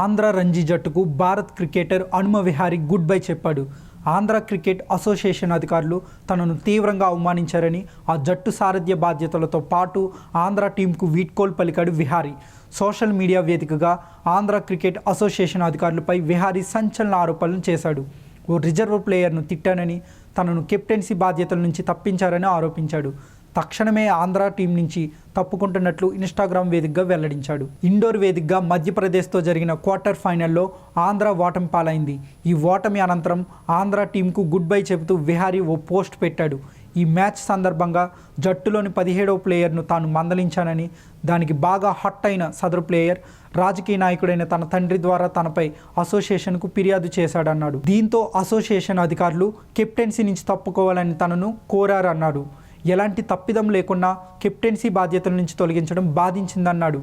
ఆంధ్ర రంజీ జట్టుకు Bharat cricketer Hanuma Vihari goodbye చెప్పాడు. Andhra cricket association అధికారులు తనను తీవ్రంగా అవమానించారని ఆ జట్టు సారథ్య బాధ్యతలతో పాటు ఆంధ్ర టీంకు వీడ్కోల్ పలికాడు విహారీ. సోషల్ మీడియా వేదికగా ఆంధ్ర క్రికెట్ అసోసియేషన్ అధికారులపై విహారీ సంచలన ఆరోపణలు చేశాడు. ఓ రిజర్వ్ ప్లేయర్ను తిట్టానని తనను కెప్టెన్సీ బాధ్యతల నుంచి తప్పించారని ఆరోపించాడు. తక్షణమే ఆంధ్ర టీం నుంచి తప్పుకుంటున్నట్లు ఇన్స్టాగ్రామ్ వేదికగా వెల్లడించాడు. ఇండోర్ వేదికగా మధ్యప్రదేశ్తో జరిగిన క్వార్టర్ ఫైనల్లో ఆంధ్ర ఓటమి పాలైంది. ఈ ఓటమి అనంతరం ఆంధ్ర టీంకు గుడ్ బై చెబుతూ విహారీ ఓ పోస్ట్ పెట్టాడు. ఈ మ్యాచ్ సందర్భంగా జట్టులోని పదిహేడవ ప్లేయర్ను తాను మందలించానని దానికి బాగా హట్ అయిన సదరు ప్లేయర్ రాజకీయ నాయకుడైన తన తండ్రి ద్వారా తనపై అసోసియేషన్కు ఫిర్యాదు చేశాడన్నాడు. దీంతో అసోసియేషన్ అధికారులు కెప్టెన్సీ నుంచి తప్పుకోవాలని తనను కోరారన్నాడు. ఎలాంటి తప్పిదం లేకుండా కెప్టెన్సీ బాధ్యతల నుంచి తొలగించడం బాధించిందన్నాడు.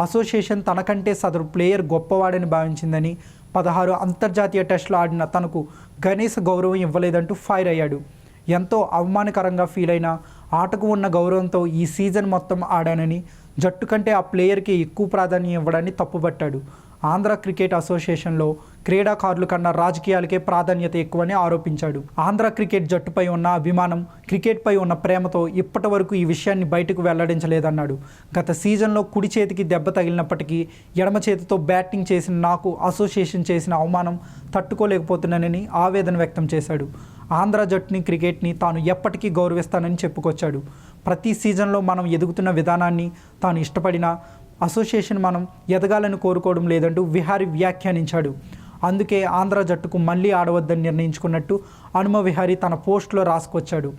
అసోసియేషన్ తనకంటే సదరు ప్లేయర్ గొప్పవాడని భావించిందని పదహారు అంతర్జాతీయ టెస్టులు ఆడిన తనకు గణేష్ గౌరవం ఇవ్వలేదంటూ ఫైర్ అయ్యాడు. ఎంతో అవమానకరంగా ఫీల్ అయిన ఆటకు ఉన్న గౌరవంతో ఈ సీజన్ మొత్తం ఆడానని జట్టు కంటే ఆ ప్లేయర్కి ఎక్కువ ప్రాధాన్యం ఇవ్వడాన్ని తప్పుపట్టాడు. ఆంధ్ర క్రికెట్ అసోసియేషన్లో క్రీడాకారుల కన్నా రాజకీయాలకే ప్రాధాన్యత ఎక్కువని ఆరోపించాడు. ఆంధ్ర క్రికెట్ జట్టుపై ఉన్న అభిమానం క్రికెట్పై ఉన్న ప్రేమతో ఇప్పటి వరకు ఈ విషయాన్ని బయటకు వెల్లడించలేదన్నాడు. గత సీజన్లో కుడి చేతికి దెబ్బ తగిలినప్పటికీ ఎడమ చేతితో బ్యాటింగ్ చేసిన నాకు అసోసియేషన్ చేసిన అవమానం తట్టుకోలేకపోతున్నానని ఆవేదన వ్యక్తం చేశాడు. ఆంధ్ర జట్టుని క్రికెట్ని తాను ఎప్పటికీ గౌరవిస్తానని చెప్పుకొచ్చాడు. ప్రతి సీజన్లో మనం ఎదుగుతున్న విధానాన్ని తాను ఇష్టపడిన అసోసియేషన్ మనం ఎదగాలని కోరుకోవడం లేదంటూ విహారి వ్యాఖ్యానించాడు. అందుకే ఆంధ్ర జట్టుకు మళ్ళీ ఆడవద్దని నిర్ణయించుకున్నట్టు హనుమ విహారీ తన పోస్ట్లో రాసుకొచ్చాడు.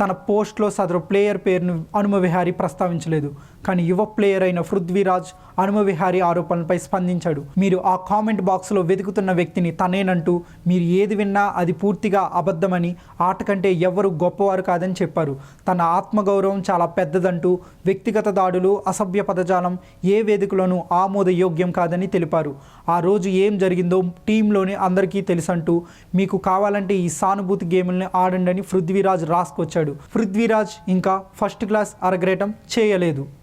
తన పోస్ట్లో సదరు ప్లేయర్ పేరును అనుమవిహారి ప్రస్తావించలేదు. కానీ యువ ప్లేయర్ అయిన పృథ్వీరాజ్ అనుమవిహారి ఆరోపణలపై స్పందించాడు. మీరు ఆ కామెంట్ బాక్స్లో వెతుకుతున్న వ్యక్తిని తనేనంటూ మీరు ఏది విన్నా అది పూర్తిగా అబద్ధమని ఆట కంటే ఎవ్వరు గొప్పవారు కాదని చెప్పారు. తన ఆత్మగౌరవం చాలా పెద్దదంటూ వ్యక్తిగత దాడులు అసభ్య పదజాలం ఏ వేదికలోనూ ఆమోదయోగ్యం కాదని తెలిపారు. ఆ రోజు ఏం జరిగిందో టీంలోని అందరికీ తెలుసంటూ మీకు కావాలంటే ఈ సానుభూతి గేముల్ని ఆడండి అని పృథ్వీరాజ్ రాసుకొచ్చాడు. పృథ్వీరాజ్ ఇంకా ఫస్ట్ క్లాస్ అరగ్రేటం చేయలేదు.